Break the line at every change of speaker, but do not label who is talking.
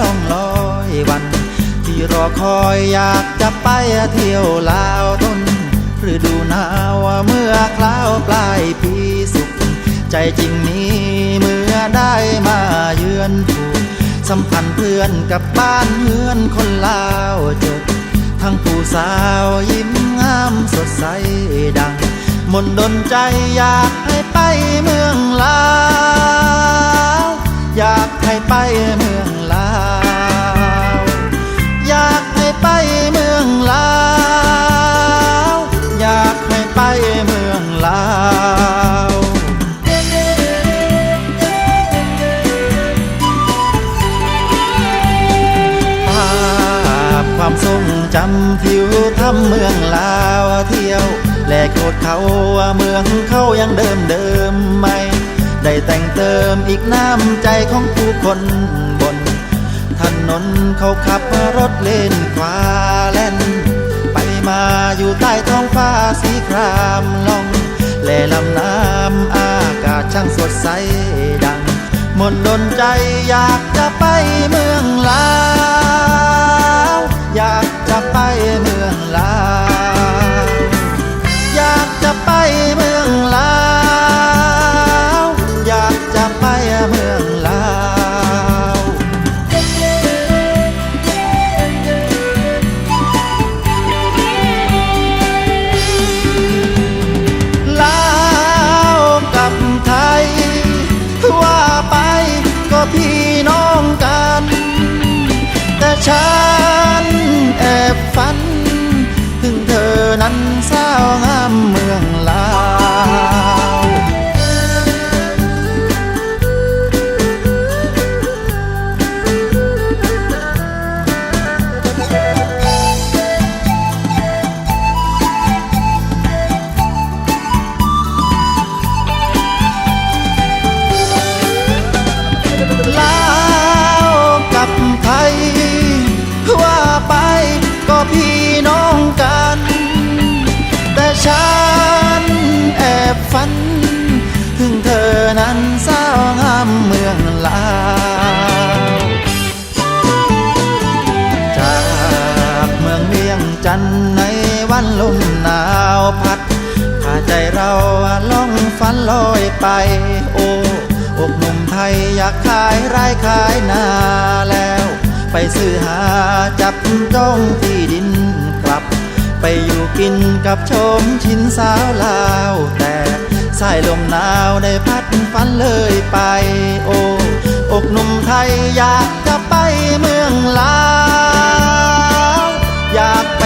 ล่องลอยวัน ที่รอคอยอยากจะไปเที่ยวลาวต้นฤดูหนาวเมื่อคราวปลายปีสุข ใจจริงนี้เมื่อได้มาเยือนผูกสัมพันธ์เพื่อนกับบ้านเฮือนคนลาวเจอทั้งผู้สาวยิ้มงามสดใสดัง มนต์ดนใจอยากให้ไปเมืองลาว อยากให้ไปเมืองลาว อยากให้ไปเมืองลาว อยากให้ไปเมืองลาวภาพความทรงจำทิวทำเมืองลาวเที่ยว แลกโคดเขาว่าเมืองเขายังเดิมเดิมไหม ได้แต่งเติมอีกน้ำใจของผู้คนบนถนนเขาขับรถเล่นขวาแล่น ไปมาอยู่ใต้ท้องฟ้าสีครามลอง แลลำน้ำอากาศช่างสดใสดัง มนดนใจอยากจะไปเมืองลาว อยากจะไปเมือง นั้นสาวงามเมืองลาวลาวกับไทยว่าไปก็พี่ันในวันลมหนาวพัดพาใจเราล่องฝันลอยไป โอ้อกหนุ่มไทยอยากขายไร่ขายนาแล้ว ไปซื้อหาจับจ้องที่ดินกลับ ไปอยู่กินกับชมชินสาวลาว แต่สายลมหนาวได้พัดฝันเลยไป โอ้อกหนุ่มไทยอยากจะไปเมืองลาว อยากไป